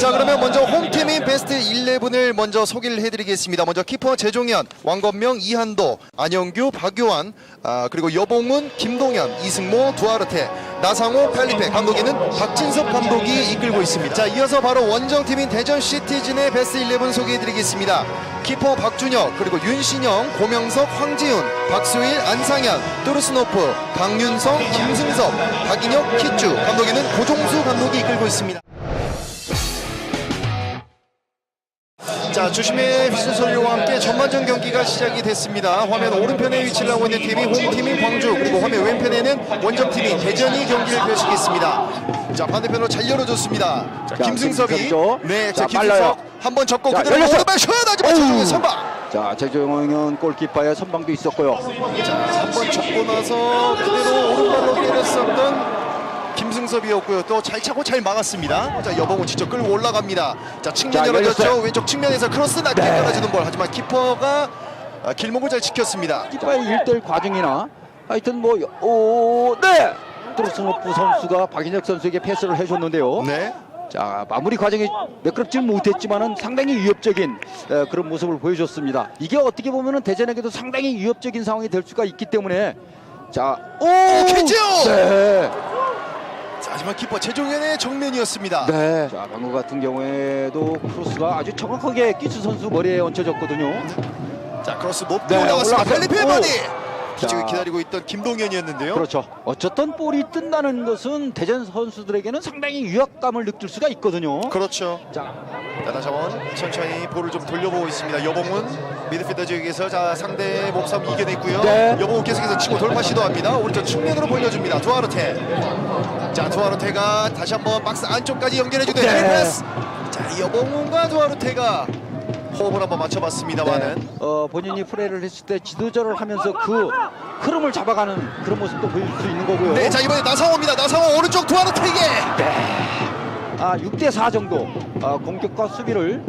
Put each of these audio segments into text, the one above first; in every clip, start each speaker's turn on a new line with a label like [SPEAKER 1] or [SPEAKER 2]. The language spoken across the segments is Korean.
[SPEAKER 1] 자 그러면 먼저 홈팀인 베스트 11을 먼저 소개를 해드리겠습니다. 먼저 키퍼 재종현, 왕건명, 이한도, 안영규, 박요한, 아, 그리고 여봉훈, 김동현, 이승모, 두아르테, 나상호, 펠리페 감독에는 박진섭 감독이 이끌고 있습니다. 자 이어서 바로 원정팀인 대전 시티즌의 베스트 11 소개해드리겠습니다. 키퍼 박준혁, 그리고 윤신영, 고명석, 황지훈, 박수일, 안상현, 뚜르스노프, 강윤성, 김승섭, 박인혁, 키쭈 감독에는 고종수 감독이 이끌고 있습니다. 자 주심의 휘슬 소리와 함께 전반전 경기가 시작이 됐습니다. 화면 오른편에 위치를 하고 있는 팀이 홈팀인 광주 그리고 화면 왼편에는 원정팀인 대전이 경기를 펼치겠습니다. 자 반대편으로 잘 열어줬습니다. 자,
[SPEAKER 2] 자,
[SPEAKER 1] 김승섭이. 네,
[SPEAKER 2] 자.
[SPEAKER 1] 김승섭 한번 접고
[SPEAKER 2] 자,
[SPEAKER 1] 그대로. 오른발 슛 하지만. 최종의 선방.
[SPEAKER 2] 자, 최종현 골키퍼의 선방도 있었고요.
[SPEAKER 1] 자 한번 접고 나서 그대로 오른발로 때렸었던 김승섭이었고요. 또 잘 차고 잘 막았습니다. 자 여봉은 직접 끌고 올라갑니다. 자 측면
[SPEAKER 2] 자. 열렸어요.
[SPEAKER 1] 왼쪽 측면에서 크로스 낮게
[SPEAKER 2] 네.
[SPEAKER 1] 깔아주는 볼. 하지만 키퍼가 아, 길목을 잘 지켰습니다.
[SPEAKER 2] 키퍼의 1대1 과정이나 하여튼 뭐, 오, 네! 트로스노프 선수가 박인혁 선수에게 패스를 해줬는데요.
[SPEAKER 1] 네.
[SPEAKER 2] 자, 마무리 과정이 매끄럽지는 못했지만은 상당히 위협적인 에, 그런 모습을 보여줬습니다. 이게 어떻게 보면은 대전에게도 상당히 위협적인 상황이 될 수가 있기 때문에 자, 오!
[SPEAKER 1] 캐치요!
[SPEAKER 2] 네.
[SPEAKER 1] 자, 하지만 키퍼 최종현의 정면이었습니다.
[SPEAKER 2] 네. 자, 방금 같은 경우에도 크로스가 아주 정확하게 끼수 선수 머리에 얹혀졌거든요.
[SPEAKER 1] 자 크로스 높게
[SPEAKER 2] 네,
[SPEAKER 1] 올라갔습니다. 펠리페
[SPEAKER 2] 오.
[SPEAKER 1] 바디.
[SPEAKER 2] 자.
[SPEAKER 1] 기다리고 있던 김동현이었는데요.
[SPEAKER 2] 그렇죠. 어쨌든 볼이 뜬다는 것은 대전 선수들에게는 상당히 위압감을 느낄 수가 있거든요.
[SPEAKER 1] 그렇죠.
[SPEAKER 2] 자,
[SPEAKER 1] 한번 천천히 볼을 좀 돌려보고 있습니다. 여봉은 미드필더 지역에서 자 상대 몸싸움 이겨냈고요.
[SPEAKER 2] 네.
[SPEAKER 1] 여봉은 계속해서 치고 돌파 시도합니다. 오른쪽 측면으로 벌려줍니다. 두아르테. 자, 두아르테가 다시 한번 박스 안쪽까지 연결해주는
[SPEAKER 2] 네.
[SPEAKER 1] 패스. 자, 여봉은과 두아르테가 호흡을 한번 맞춰봤습니다만은
[SPEAKER 2] 네. 어, 본인이 플레이를 했을 때 지도자를 하면서 그 흐름을 잡아가는 그런 모습도 보일 수 있는 거고요.
[SPEAKER 1] 네, 자 이번에 나상호입니다. 나상호 오른쪽 두아르테에게.
[SPEAKER 2] 아, 6대 4 정도 아, 공격과 수비를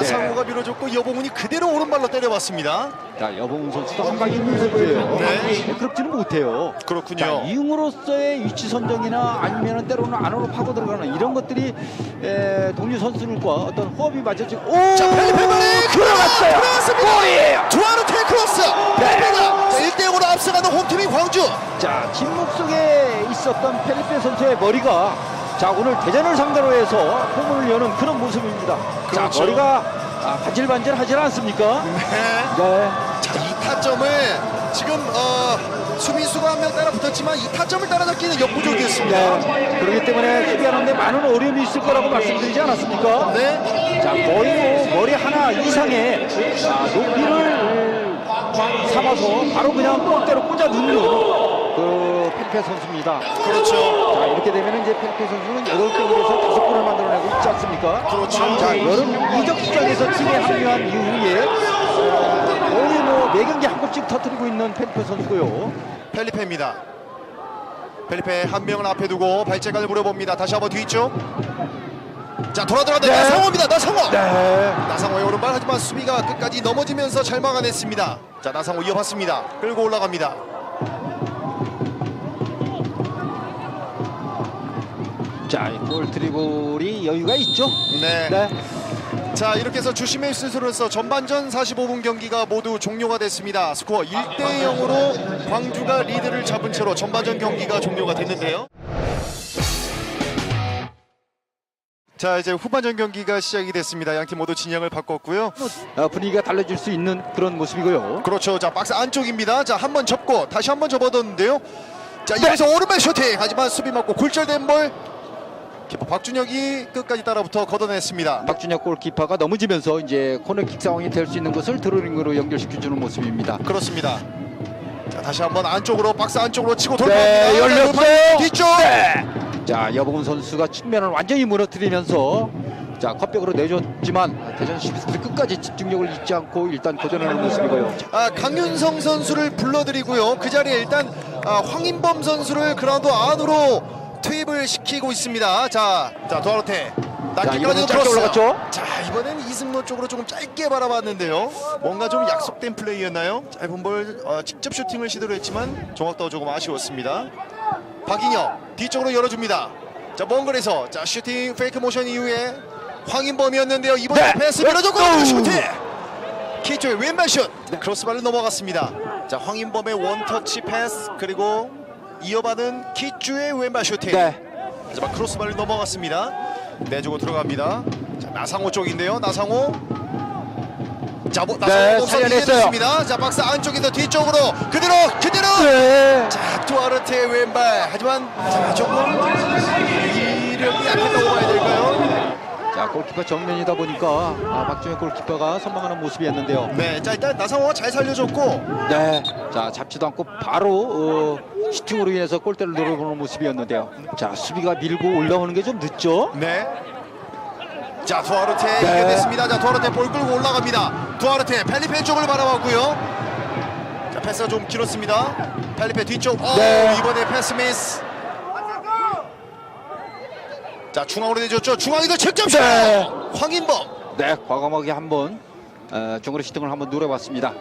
[SPEAKER 1] 나상호가 밀어줬고 여봉은이 그대로 오른발로 때려봤습니다.
[SPEAKER 2] 자, 여봉 선수도 한방이 있는 선수예요.
[SPEAKER 1] 네.
[SPEAKER 2] 매끄럽지는 못해요.
[SPEAKER 1] 그렇군요.
[SPEAKER 2] 자, 이응으로서의 위치 선정이나 아니면 때로는 안으로 파고 들어가는 이런 것들이 에, 동료 선수들과 어떤 호흡이 맞아지고 오!
[SPEAKER 1] 자, 펠리페 발이
[SPEAKER 2] 들어갔어요. 골이에요.
[SPEAKER 1] 두아르 테 크로스.
[SPEAKER 2] 네.
[SPEAKER 1] 자, 1대0으로 앞서가는 홈팀이 광주.
[SPEAKER 2] 자, 침묵 속에 있었던 펠리페 선수의 머리가 자, 오늘 대전을 상대로 해서 포문을 여는 그런 모습입니다.
[SPEAKER 1] 그렇죠.
[SPEAKER 2] 자, 머리가 아, 반질반질 하지 않습니까?
[SPEAKER 1] 네.
[SPEAKER 2] 네.
[SPEAKER 1] 자, 이 타점을 지금 어, 수비수가 한 명 따라 붙었지만 이 타점을 따라잡기는 역부족이었습니다.
[SPEAKER 2] 네. 그렇기 때문에 수비하는데 많은 어려움이 있을 거라고 말씀드리지 않았습니까?
[SPEAKER 1] 네.
[SPEAKER 2] 자, 거의 뭐 머리 하나 이상의 자, 높이를 삼아서 바로 그냥 골대로 꽂아 넣는 그 펠페 선수입니다.
[SPEAKER 1] 그렇죠.
[SPEAKER 2] 자, 이렇게 되면 이제 펠페 선수는 8골에서 5골을 만들어내고 있지 않습니까?
[SPEAKER 1] 그렇죠.
[SPEAKER 2] 자, 여름 이적 시장에서 팀에 합류한 이후에 어, 거의 뭐 매경기 한 골씩 터뜨리고 있는 펠페 선수고요.
[SPEAKER 1] 펠리페입니다. 펠리페 한 명을 앞에 두고 발재간을 물어봅니다. 다시 한번 뒤쪽. 자, 돌아 들어간다.
[SPEAKER 2] 네.
[SPEAKER 1] 나상호입니다. 나상호.
[SPEAKER 2] 네.
[SPEAKER 1] 나상호의 오른발 하지만 수비가 끝까지 넘어지면서 잘 막아냈습니다. 자, 나상호 이어봤습니다. 끌고 올라갑니다.
[SPEAKER 2] 자, 이볼 드리블이 여유가 있죠?
[SPEAKER 1] 네.
[SPEAKER 2] 네.
[SPEAKER 1] 자 이렇게 해서 주심의 스스로서 전반전 45분 경기가 모두 종료가 됐습니다. 스코어 1대 0으로 광주가 리드를 잡은 채로 전반전 경기가 종료가 됐는데요. 자 이제 후반전 경기가 시작이 됐습니다. 양 팀 모두 진영을 바꿨고요.
[SPEAKER 2] 어, 분위기가 달라질 수 있는 그런 모습이고요.
[SPEAKER 1] 그렇죠. 자 박스 안쪽입니다. 자 한 번 접고 다시 한 번 접어뒀는데요. 자 여기서 오른발 슈팅 하지만 수비 맞고 굴절된 볼 키퍼 박준혁이 끝까지 따라붙어 걷어냈습니다.
[SPEAKER 2] 박준혁 골키퍼가 넘어지면서 이제 코너킥 상황이 될 수 있는 것을 드로링으로 연결시켜주는 모습입니다.
[SPEAKER 1] 그렇습니다. 자 다시 한번 안쪽으로 박스 안쪽으로 치고
[SPEAKER 2] 네,
[SPEAKER 1] 돌파합니다.
[SPEAKER 2] 열렸어요.
[SPEAKER 1] 뒤쪽.
[SPEAKER 2] 자, 여봉훈 선수가 측면을 완전히 무너뜨리면서 자, 컵백으로 내줬지만 대전 시비스들이 끝까지 집중력을 잊지 않고 일단 고전하는 모습이고요.
[SPEAKER 1] 아, 강윤성 선수를 불러드리고요. 그 자리에 일단 아, 황인범 선수를 그라운드 안으로 투입을 시키고 있습니다. 자, 자 도하로테.
[SPEAKER 2] 자,
[SPEAKER 1] 낮게
[SPEAKER 2] 이번엔
[SPEAKER 1] 깔아주는
[SPEAKER 2] 짧게. 올라갔죠?
[SPEAKER 1] 자, 이번엔 이승로 쪽으로 조금 짧게 바라봤는데요. 뭔가 좀 약속된 플레이였나요? 짧은 볼 어, 직접 슈팅을 시도를 했지만 정확도가 조금 아쉬웠습니다. 박인혁 뒤쪽으로 열어줍니다. 자, 먼 거리에서 자, 슈팅 페이크 모션 이후에 황인범이었는데요. 이번에
[SPEAKER 2] 네.
[SPEAKER 1] 패스 밀어줬고
[SPEAKER 2] 오.
[SPEAKER 1] 슈팅. 키쪽의 왼발 슛.
[SPEAKER 2] 네.
[SPEAKER 1] 크로스바를 넘어갔습니다. 자, 황인범의 원터치 패스 그리고 이어받은 키주의 왼발 슈팅.
[SPEAKER 2] 네.
[SPEAKER 1] 하지만 크로스바를 넘어갔습니다. 내주고 들어갑니다. 자, 나상호 쪽인데요. 나상호. 자, 뭐, 나상호
[SPEAKER 2] 네.
[SPEAKER 1] 이겨냈습니다. 자, 박스 안쪽에서 뒤쪽으로 그대로 그대로.
[SPEAKER 2] 네.
[SPEAKER 1] 자, 투아르테의 왼발. 하지만 자, 조금 이력이 약했다고 봐야 될까요?
[SPEAKER 2] 자 골키퍼 정면이다 보니까 아, 박준혁 골키퍼가 선방하는 모습이었는데요.
[SPEAKER 1] 네, 자 일단 나상호가 잘 살려줬고
[SPEAKER 2] 네. 자 잡지도 않고 바로 어, 슈팅으로 인해서 골대를 노려보는 모습이었는데요. 자 수비가 밀고 올라오는 게 좀 늦죠.
[SPEAKER 1] 네. 자, 투아르테
[SPEAKER 2] 네.
[SPEAKER 1] 이겨냈습니다. 자, 투아르테 볼 끌고 올라갑니다. 투아르테 펠리페 쪽을 바라봤고요. 자, 패스가 좀 길었습니다. 펠리페 뒤쪽. 어,
[SPEAKER 2] 네.
[SPEAKER 1] 이번에 패스 미스. 자, 중앙으로 내줬죠. 중앙에도 책점슛.
[SPEAKER 2] 네.
[SPEAKER 1] 황인범.
[SPEAKER 2] 네, 과감하게 한번 어, 중거리 슈팅을 한번 노려봤습니다.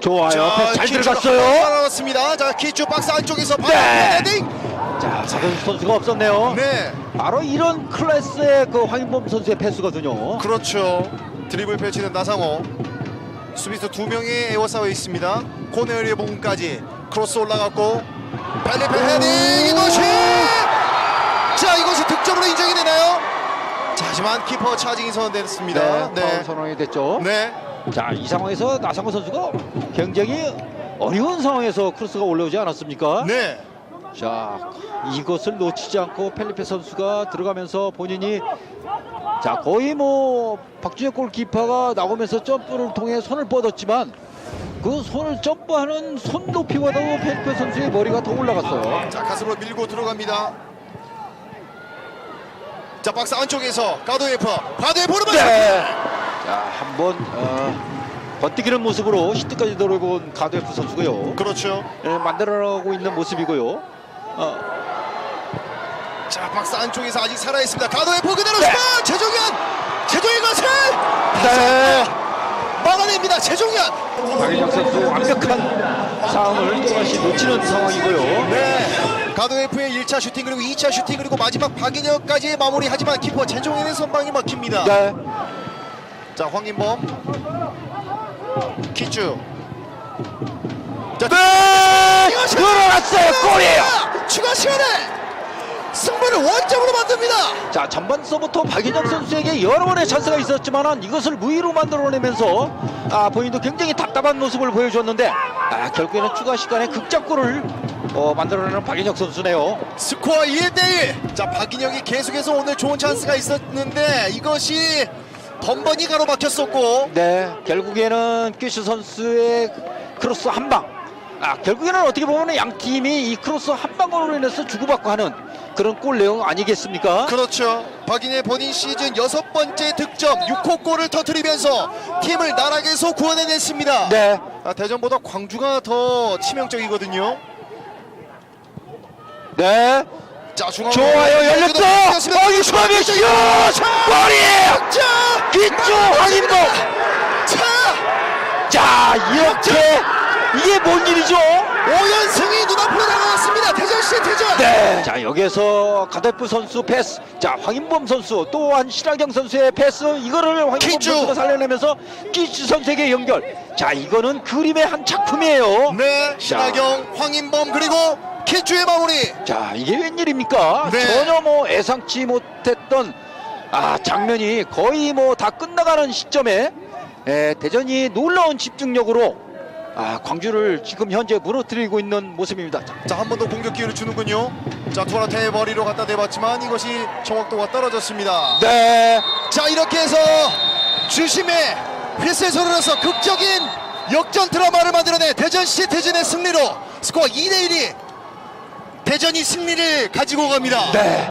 [SPEAKER 2] 좋아요. 패스 잘 들어갔어요.
[SPEAKER 1] 나왔습니다. 자, 키추 박스 안쪽에서 바로
[SPEAKER 2] 네.
[SPEAKER 1] 헤딩.
[SPEAKER 2] 자, 박은수 선수가 없었네요.
[SPEAKER 1] 네.
[SPEAKER 2] 바로 이런 클래스의 그 황인범 선수의 패스거든요.
[SPEAKER 1] 그렇죠. 드리블 펼치는 나상호. 수비수 두 명이 에워싸워 있습니다. 코네리의 봉까지 크로스 올라갔고 펠리페 헤딩 이것이 자 이것이 득점으로 인정이 되나요? 자, 하지만 키퍼 차징이 선언됐습니다.
[SPEAKER 2] 네, 파울 선언이 됐죠.
[SPEAKER 1] 네.
[SPEAKER 2] 자, 이 상황에서 나상호 선수가 굉장히 어려운 상황에서 크로스가 올라오지 않았습니까?
[SPEAKER 1] 네.
[SPEAKER 2] 자, 이것을 놓치지 않고 펠리페 선수가 들어가면서 본인이 자, 거의 뭐 박준혁 골키퍼가 나오면서 점프를 통해 손을 뻗었지만 그 손을 점프하는 손 높이보다도 펠리페 선수의 머리가 더 올라갔어요.
[SPEAKER 1] 자 가슴으로 밀고 들어갑니다. 자 박스 안쪽에서 가도예퍼 가도예퍼로 맞
[SPEAKER 2] 네. 자, 한번 어, 버티기는 모습으로 시트까지 노려본 가드웨프 선수고요.
[SPEAKER 1] 그렇죠.
[SPEAKER 2] 예, 만들어가고 있는 모습이고요. 어,
[SPEAKER 1] 자 박스 안쪽에서 아직 살아 있습니다. 가도예퍼 그대로
[SPEAKER 2] 네.
[SPEAKER 1] 슛! 최종현 최종현 것을
[SPEAKER 2] 네.
[SPEAKER 1] 막아냅니다. 최종현.
[SPEAKER 2] 박인영 선수 완벽한 상황을 또다시 놓치는 상황이고요.
[SPEAKER 1] 네. 가도예프의 1차 슈팅 그리고 2차 슈팅 그리고 마지막 박인혁까지 마무리하지만 키퍼 최종현의 선방이 막힙니다.
[SPEAKER 2] 네.
[SPEAKER 1] 자 황인범 키쭈 자
[SPEAKER 2] 네! 들어갔어요! 골이에요!
[SPEAKER 1] 추가 시간에 승부를 원점으로 만듭니다.
[SPEAKER 2] 자 전반서부터 박인영 선수에게 여러 번의 찬스가 있었지만 이것을 무위로 만들어내면서 아 본인도 굉장히 답답한 모습을 보여줬는데 아 결국에는 추가 시간에 극장골을 어, 만들어내는 박인영 선수네요.
[SPEAKER 1] 스코어 1대1. 자 박인혁이 계속해서 오늘 좋은 찬스가 있었는데 이것이 번번이 가로막혔었고
[SPEAKER 2] 네 결국에는 퀴슈 선수의 크로스 한 방. 아 결국에는 어떻게 보면 양 팀이 이 크로스 한 방으로 인해서 주고받고 하는 그런 골 내용 아니겠습니까?
[SPEAKER 1] 그렇죠. 박인의 본인 시즌 여섯 번째 득점 6호 골을 터뜨리면서 팀을 나락에서 구원해냈습니다.
[SPEAKER 2] 네.
[SPEAKER 1] 아, 대전보다 광주가 더 치명적이거든요.
[SPEAKER 2] 네.
[SPEAKER 1] 자 중앙
[SPEAKER 2] 좋아요 열렸어. 어이 수비 슛! 골이에요.
[SPEAKER 1] 자,
[SPEAKER 2] 기초 황인범.
[SPEAKER 1] 자,
[SPEAKER 2] 자 이렇게 이게 뭔 일이죠?
[SPEAKER 1] 5연승이 눈앞으로 다가왔습니다. 대전시 대전.
[SPEAKER 2] 네. 자 여기에서 가데프 선수 패스. 자 황인범 선수 또한 신하경 선수의 패스. 이거를 황인범
[SPEAKER 1] 키쭈.
[SPEAKER 2] 선수가 살려내면서 끼츠 선수에게 연결. 자 이거는 그림의 한 작품이에요.
[SPEAKER 1] 네, 신하경, 황인범 그리고 키주의 마무리.
[SPEAKER 2] 자 이게 웬일입니까?
[SPEAKER 1] 네.
[SPEAKER 2] 전혀 뭐 예상치 못했던 아 장면이 거의 뭐 다 끝나가는 시점에 에, 대전이 놀라운 집중력으로 아 광주를 지금 현재 무너뜨리고 있는 모습입니다. 자,
[SPEAKER 1] 자, 한번 더 공격 기회를 주는군요. 자, 투아라테의 머리로 갖다 대봤지만 이것이 정확도가 떨어졌습니다.
[SPEAKER 2] 네.
[SPEAKER 1] 자, 이렇게 해서 주심의 휘슬소리를 해서 극적인 역전 드라마를 만들어낸 대전시 대전의 승리로 스코어 2대1이 대전이 승리를 가지고 갑니다.
[SPEAKER 2] 네.